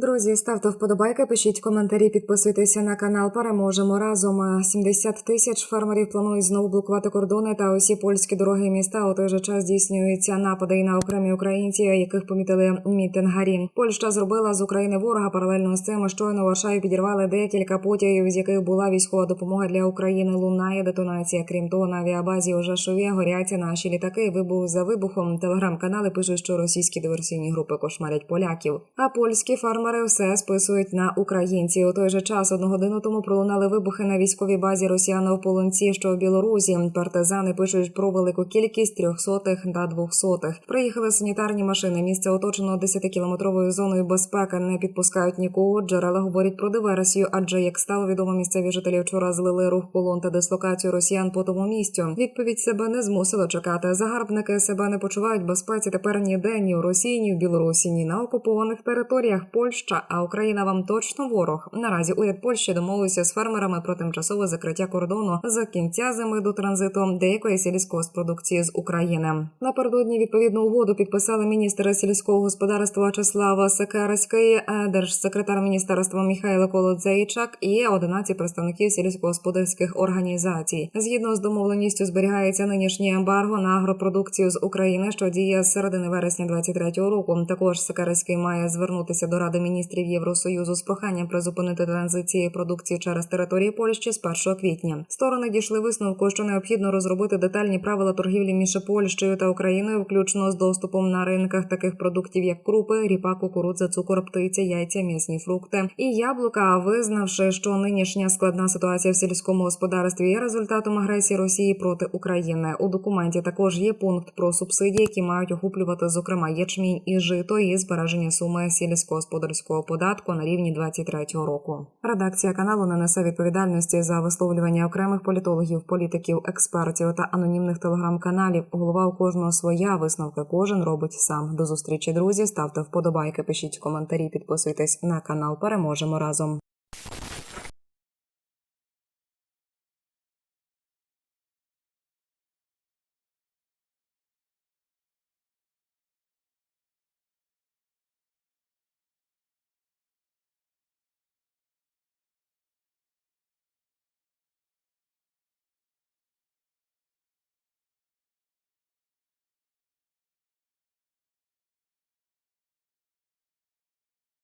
Друзі, ставте вподобайки, пишіть коментарі, підписуйтеся на канал. Переможемо разом. 70 тисяч фермерів планують знову блокувати кордони та усі польські дороги міста. У той же час здійснюються напади і на окремі українці, яких помітили мітингарі. Польща зробила з України ворога паралельно з цим. Щойно в Варшаві підірвали декілька потягів, з яких була військова допомога для України. Лунає детонація. Крім того, на авіабазі у Жашові горять наші літаки. Вибух за вибухом. Телеграм-канали пишуть, що російські диверсійні групи кошмарять поляків, а польські фермери все списують на українців. У той же час одну годину тому пролунали вибухи на військовій базі Росіяна в Полонці, що в Білорусі. Партизани пишуть про велику кількість трьохсотих та двохсотих. Приїхали санітарні машини. Місце оточено 10-кілометровою зоною безпеки. Не підпускають нікого. Джерела говорять про диверсію, адже як стало відомо, місцеві жителі вчора злили рух колон та дислокацію росіян по тому місцю. Відповідь себе не змусило чекати. Загарбники себе не почувають в безпеці. Тепер ніде ні в Росії, ні в Білорусі, ні на окупованих територіях Польща, а Україна вам точно ворог. Наразі уряд Польщі домовився з фермерами про тимчасове закриття кордону за кінця зими до транзиту деякої сільськогоспродукції з України. Напередодні відповідну угоду підписали міністр сільського господарства Числава Секерський, е, держсекретар міністерства Михайло Колодзейчак і 11 представників сільськогосподарських організацій. Згідно з домовленістю, зберігається нинішнє ембарго на агропродукцію з України, що діє з середини вересня 2023 року. Також Секерський має звернутися до Ради міністрів Євросоюзу з проханням призупинити транзит цієї продукції через території Польщі з 1 квітня. Сторони дійшли висновку, що необхідно розробити детальні правила торгівлі між Польщею та Україною, включно з доступом на ринках таких продуктів, як крупи, ріпа, кукурудза, цукор, птиця, яйця, м'ясні фрукти і яблука, визнавши, що нинішня складна ситуація в сільському господарстві є результатом агресії Росії проти України. У документі також є пункт про субсидії, які мають охоплювати зокрема ячмінь і жито і збереження суми сільськогосподарського податку на рівні 23-го року. Редакція каналу не несе відповідальності за висловлювання окремих політологів, політиків, експертів та анонімних телеграм-каналів. Голова у кожного своя висновки кожен робить сам. До зустрічі, друзі. Ставте вподобайки, пишіть коментарі, підписуйтесь на канал. Переможемо разом.